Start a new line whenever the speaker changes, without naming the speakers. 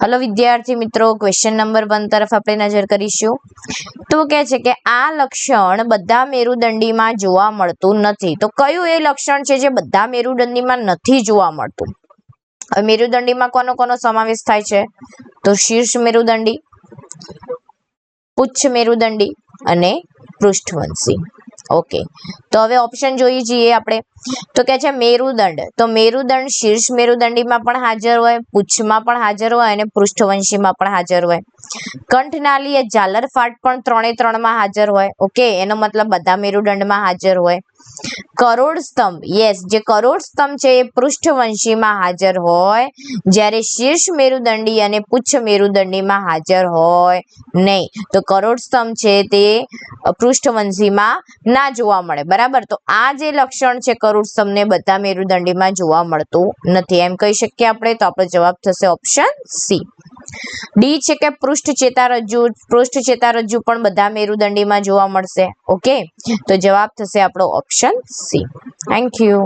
Hello વિદ્યાર્થી મિત્રો question number one તરફ આપણે નજર કરીશું. તો કે છે કે આ લક્ષણ બધા મેરુદંડીમાં જોવા મળતું નથી. તો કયું એ લક્ષણ છે જે બધા મેરુદંડીમાં નથી જોવા મળતું? હવે મેરુદંડીમાં કોનો કોનો સમાવેશ થાય છે? તો શીર્ષ મેરુદંડી, પુચ્છ મેરુદંડી અને પૃષ્ઠવંશી. ઓકે તો હવે ઓપ્શન જોઈ જઈએ આપણે. તો કે છે મેરુદંડ. તો મેરુદંડ શીર્ષ મેરુદંડીમાં પણ હાજર હોય પૂછમાં પણ હાજર હોય અને પૃષ્ઠવંશીમાં પણ હાજર હોય. કંઠનાલી એ જાલર ફાટ પણ ત્રણે ત્રણમાં હાજર હોય. ઓકે એનો મતલબ બધા મેરુદંડમાં હાજર હોય. કરોડ સ્તંભ. યસ જે કરોડ સ્તંભ છે એ પૃષ્ઠવંશીમાં હાજર હોય. જ્યારે શીર્ષ મેરુદંડી અને પુચ્છ મેરુદંડીમાં હાજર હોય નહીં. તો કરોડ સ્તંભ છે તે પૃષ્ઠવંશીમાં ના જોવા મળે. બરાબર? તો આ જે લક્ષણ છે કરોડ સ્તંભને બધા મેરુદંડીમાં જોવા મળતું નથી. એમ કહી શકીએ આપણે? તો આપણો જવાબ થશે ઓપ્શન સી ડી છે કે પૃષ્ઠ ચેતારજ્જુ પૃષ્ઠ ચેતારજ્જુ પણ બધા મેરુદંડીમાં જોવા મળશે. ઓકે? તો જવાબ થશે આપણો ઓપ્શન સી થેન્ક યુ